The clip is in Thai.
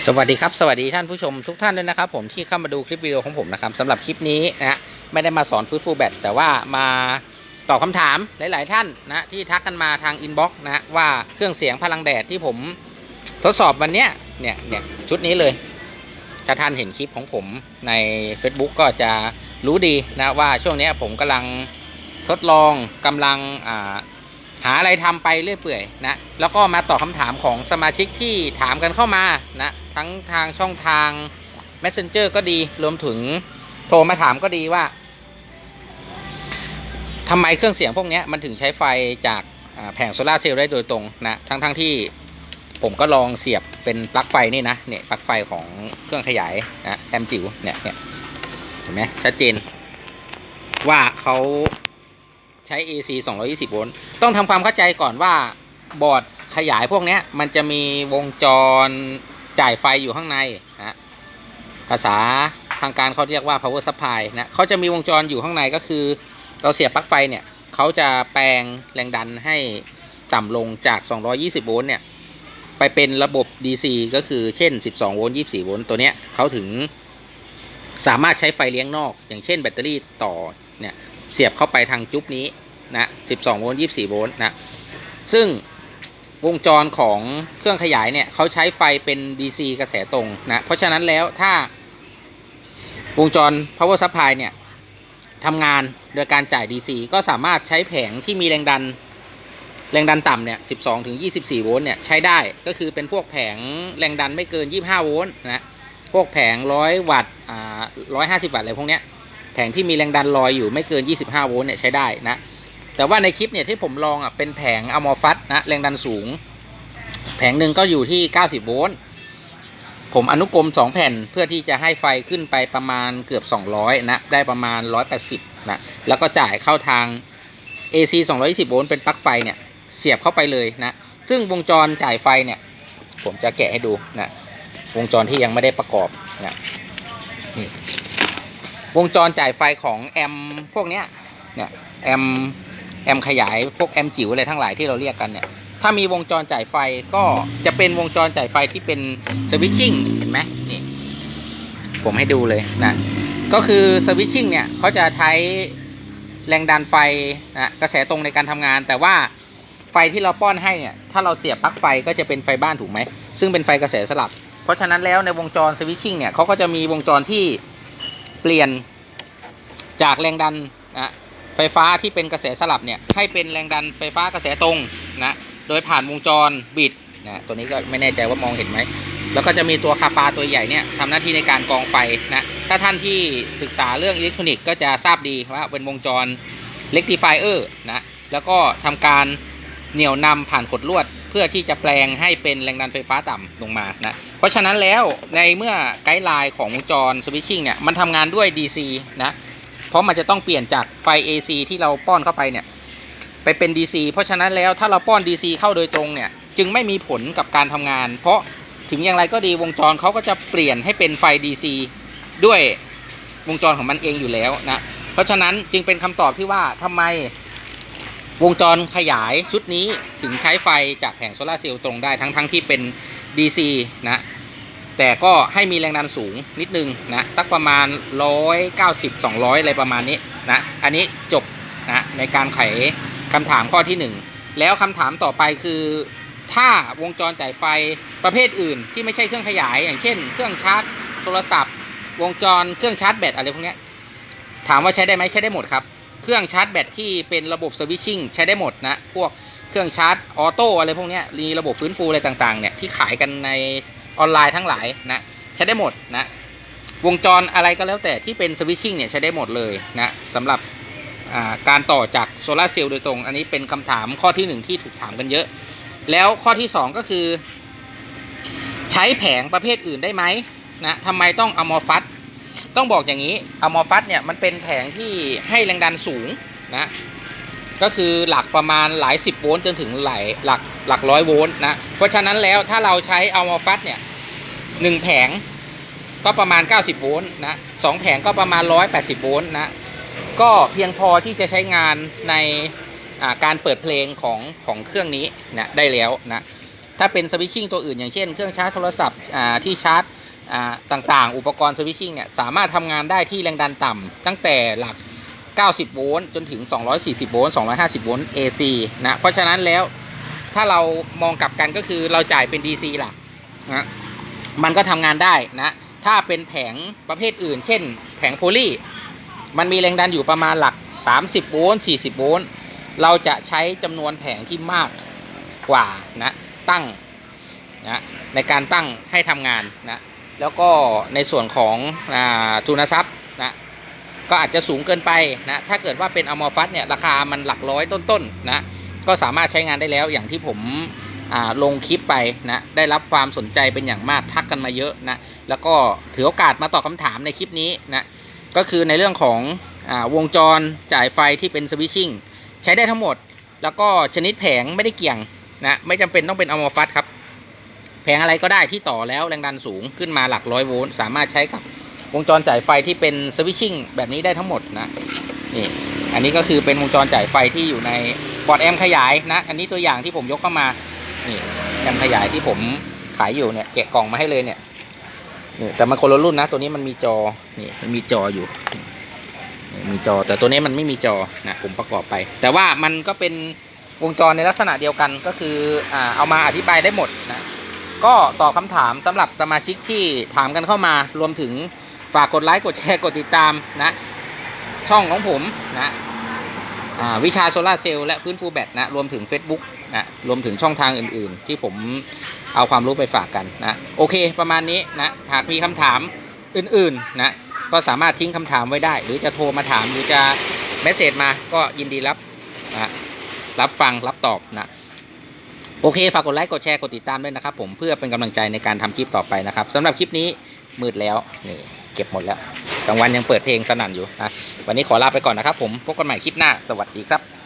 สวัสดีครับสวัสดีท่านผู้ชมทุกท่านด้วยนะครับ ผมที่เข้ามาดูคลิปวิดีโอของผมนะครับสำหรับคลิปนี้นะไม่ได้มาสอนฟื้นฟูแบตแต่ว่ามาตอบคำถามหลาย ๆ ท่านนะที่ทักกันมาทางอินบ็อกซ์นะว่าเครื่องเสียงพลังแดดที่ผมทดสอบวันเนี้ยเนี่ยเนี่ยชุดนี้เลย ถ้าท่านเห็นคลิปของผมใน Facebook ก็จะรู้ดีนะว่าช่วงนี้ผมกำลังทดลองกำลังอ่า หาอะไรทำไปเรื่อยเปื่อยนะแล้วก็มาตอบคำถามของสมาชิกที่ถามกันเข้ามานะทั้งทางช่องทาง Messenger ก็ดีรวมถึงโทรมาถามก็ดีว่าทำไมเครื่องเสียงพวกนี้มันถึงใช้ไฟจากแผงโซลาเซลล์ได้โดยตรงนะทั้งทั้งที่ผมก็ลองเสียบเป็นปลั๊กไฟนี่นะเนี่ยปลั๊กไฟของเครื่องขยายนะแอมจิ๋วเนี่ยเนี่ยเห็นไหมชัดเจนว่าเขา ใช้ AC 220 โวลต์ ต้องทำความเข้าใจก่อนว่าบอร์ดขยายพวกนี้มันจะมีวงจรจ่ายไฟอยู่ข้างในนะภาษาทางการเขาเรียกว่า power supply นะเขาจะมีวงจรอยู่ข้างในก็คือ เราเสียบปลั๊กไฟเนี่ยเขาจะแปลงแรงดันให้ต่ำลงจาก 220 โวลต์เนี่ย ไปเป็นระบบ DC ก็คือเช่น 12 โวลต์ 24 โวลต์ตัวเนี้ยเขาถึงสามารถใช้ไฟเลี้ยงนอก อย่างเช่นแบตเตอรี่ต่อ เนี่ยเสียบเข้าไปทางจุ๊บนี้นะ12โวลต์24โวลต์นะซึ่งวงจรของเครื่องขยายเนี่ยเขาใช้ไฟเป็น DC กระแสตรงนะเพราะฉะนั้นแล้วถ้าวงจร power supply เนี่ยทำงานโดยการจ่าย DC ก็สามารถใช้แผงที่มีแรงดันแรงดันต่ำเนี่ย 12 ถึง 24 โวลต์เนี่ย ใช้ได้ ก็คือเป็นพวกแผงแรงดันไม่เกิน 25 โวลต์นะ พวกแผง 100 วัตต์ อ่า 150 วัตต์อะไรพวกเนี้ย แผงที่มีแรงดันลอยอยู่ไม่เกิน 25 โวลต์เนี่ยใช้ได้นะ แต่ว่าในคลิปเนี่ยที่ผมลองอะเป็นแผงอะมอฟัตนะแรงดันสูง แผงหนึ่งก็อยู่ที่ 90 โวลต์ผมอนุกรม 2 แผ่นเพื่อที่จะให้ไฟขึ้นไปประมาณเกือบ 200 นะ ได้ประมาณ 180 นะ แล้วก็จ่ายเข้าทาง AC 220 โวลต์เป็นปลั๊กไฟเนี่ย เสียบเข้าไปเลยนะ ซึ่งวงจรจ่ายไฟเนี่ย ผมจะแกะให้ดูนะ วงจรที่ยังไม่ได้ประกอบนะนี่ วงจรจ่ายไฟของแอมพวกเนี้ยเนี่ยแอมแอมขยายพวกแอมจิ๋วอะไรทั้งหลายที่เราเรียกกันเนี่ยถ้ามีวงจรจ่ายไฟก็จะเป็นวงจรจ่ายไฟที่เป็นสวิตชิ่งเห็นไหมนี่ผมให้ดูเลยนะก็คือสวิตชิ่งเนี่ยเขาจะใช้แรงดันไฟนะกระแสตรงในการทำงาน แต่ว่าไฟที่เราป้อนให้เนี่ยถ้าเราเสียบปลั๊กไฟก็จะเป็นไฟบ้านถูกไหมซึ่งเป็นไฟกระแสสลับ เพราะฉะนั้นแล้วในวงจรสวิตชิ่งเนี่ยเขาก็จะมีวงจรที่ เปลี่ยนจากแรงดันนะไฟฟ้าที่เป็นกระแสสลับเนี่ยให้เป็นแรงดันไฟฟ้ากระแสตรงนะโดยผ่านวงจรบิดนะตัวนี้ก็ไม่แน่ใจว่ามองเห็นไหมแล้วก็จะมีตัวคาปาตัวใหญ่เนี่ยทำหน้าที่ในการกรองไฟนะถ้าท่านที่ศึกษาเรื่องอิเล็กทรอนิกส์ก็จะทราบดีว่าเป็นวงจรเ e ก t ิฟายเออร์นะแล้วก็ทำการเหนี่ยวนำผ่านขดลวด เพื่อที่จะแปลงให้เป็นแรงดันไฟฟ้าต่ำลงมานะเพราะฉะนั้นแล้วในเมื่อไกด์ไลน์ของวงจรสวิตชิ่งเนี่ยมันทำงานด้วย DC นะเพราะมันจะต้องเปลี่ยนจากไฟ AC ที่เราป้อนเข้าไปเนี่ยไปเป็น DC เพราะฉะนั้นแล้วถ้าเราป้อน DC เข้าโดยตรงเนี่ยจึงไม่มีผลกับการทำงาน เพราะถึงอย่างไรก็ดีวงจรเขาก็จะเปลี่ยนให้เป็นไฟ DC ด้วยวงจรของมันเองอยู่แล้วนะเพราะฉะนั้นจึงเป็นคำตอบที่ว่าทำไม วงจรขยายชุดนี้ถึงใช้ไฟจากแผงโซลาเซลล์ตรงได้ทั้งทั้งที่เป็น DC นะแต่ก็ให้มีแรงดันสูงนิดนึงนะสักประมาณ 190 200 อะไรประมาณนี้นะอันนี้จบนะในการไขคำถามข้อที่ 1 แล้วคำถามต่อไปคือ ถ้าวงจรจ่ายไฟประเภทอื่นที่ไม่ใช่เครื่องขยาย อย่างเช่น เครื่องชาร์จโทรศัพท์ วงจรเครื่องชาร์จแบตอะไรพวกนี้ถามว่าใช้ได้ไหมใช้ได้หมดครับ เครื่องชาร์จแบตที่เป็นระบบสวิตชิ่งใช้ได้หมดนะ พวกเครื่องชาร์จออโต้อะไรพวกนี้มีระบบฟื้นฟูอะไรต่างๆเนี่ยที่ขายกันในออนไลน์ทั้งหลายนะใช้ได้หมดนะวงจรอะไรก็แล้วแต่ที่เป็นสวิตชิ่งเนี่ยใช้ได้หมดเลยนะสำหรับการต่อจากโซลาเซลล์โดยตรง อันนี้เป็นคำถามข้อที่หนึ่งที่ถูกถามกันเยอะ แล้วข้อที่สองก็คือ ใช้แผงประเภทอื่นได้ไหมนะทำไมต้องอะมอฟัต ต้องบอกอย่างนี้อะมอฟัตเนี่ยมันเป็นแผงที่ให้แรงดันสูงนะก็คือหลักประมาณหลายสิบโวลต์จนถึงหลายหลักหลักร้อยโวลต์นะเพราะฉะนั้นแล้วถ้าเราใช้อะมอฟัตเนี่ยหนึ่งแผงก็ประมาณ 90 โวลต์นะสองแผงก็ประมาณ 180 โวลต์นะก็เพียงพอที่จะใช้งานในการเปิดเพลงของของเครื่องนี้นะได้แล้วนะถ้าเป็นสวิตชิ่งตัวอื่นอย่างเช่นเครื่องชาร์จโทรศัพท์อ่าที่ชาร์จ ต่างๆ อุปกรณ์สวิตชิ่งเนี่ยสามารถทำงานได้ที่แรงดันต่ำตั้งแต่หลัก 90 โวลต์จนถึง 240 โวลต์ 250 โวลต์ AC นะเพราะฉะนั้นแล้วถ้าเรามองกลับกันก็คือเราจ่ายเป็น DC หลักนะมันก็ทำงานได้นะ ถ้าเป็นแผงประเภทอื่น เช่น แผงโพลีมันมีแรงดันอยู่ประมาณหลัก 30 โวลต์ 40 โวลต์ เราจะใช้จำนวนแผงที่มากกว่านะตั้งนะในการตั้งให้ทำงานนะ แล้วก็ในส่วนของอทุนทรัพย์นะก็อาจจะสูงเกินไปนะถ้าเกิดว่าเป็นอมอฟัสเนี่ยราคามันหลักร้อยต้นๆนะก็สามารถใช้งานได้แล้วอย่างที่ผมลงคลิปไปนะได้รับความสนใจเป็นอย่างมากทักกันมาเยอะนะแล้วก็ถือโอกาสมาตอบคำถามในคลิปนี้นะก็คือในเรื่องของอวงจรจ่ายไฟที่เป็นสวิตชิ่งใช้ได้ทั้งหมด แล้วก็ชนิดแผงไม่ได้เกี่ยงนะไม่จำเป็นต้องเป็นอมอฟัสครับ แผงอะไรก็ได้ที่ต่อแล้วแรงดันสูงขึ้นมาหลักร้อยโวลต์สามารถใช้กับวงจรจ่ายไฟที่เป็นสวิตชิ่งแบบนี้ได้ทั้งหมดนะนี่อันนี้ก็คือเป็นวงจรจ่ายไฟที่อยู่ในบอดแอมขยายนะ อันนี้ตัวอย่างที่ผมยกเข้ามานี่แอมขยายที่ผมขายอยู่เนี่ยแกะกล่องมาให้เลยเนี่ยนี่แต่มันคนละรุ่นนะ ตัวนี้มันมีจอนี่มันมีจออยู่มีจอแต่ตัวนี้มันไม่มีจอนะผมประกอบไป แต่ว่ามันก็เป็นวงจรในลักษณะเดียวกันก็คืออ่าเอามาอธิบายได้หมดนะ ก็ตอบคำถามสำหรับสมาชิกที่ถามกันเข้ามารวมถึงฝากกดไลค์กดแชร์กดติดตามนะ ช่องของผมนะวิชาโซลาร์เซลล์และฟื้นฟูแบตนะรวมถึง Facebook นะรวมถึงช่องทางอื่นๆ ที่ผมเอาความรู้ไปฝากกันนะโอเคประมาณนี้นะหากมีคำถามอื่นๆนะก็สามารถทิ้งคำถามไว้ได้ หรือจะโทรมาถามหรือจะเมสเซจมาก็ยินดีรับนะรับฟังรับตอบนะ โอเค ฝากกดไลค์ กดแชร์ กดติดตามด้วยนะครับผมเพื่อเป็นกำลังใจในการทำคลิปต่อไปนะครับสำหรับคลิปนี้มืดแล้วนี่เก็บหมดแล้วกลางวันยังเปิดเพลงสนั่นอยู่นะวันนี้ขอลาไปก่อนนะครับผมพบกันใหม่คลิปหน้าสวัสดีครับ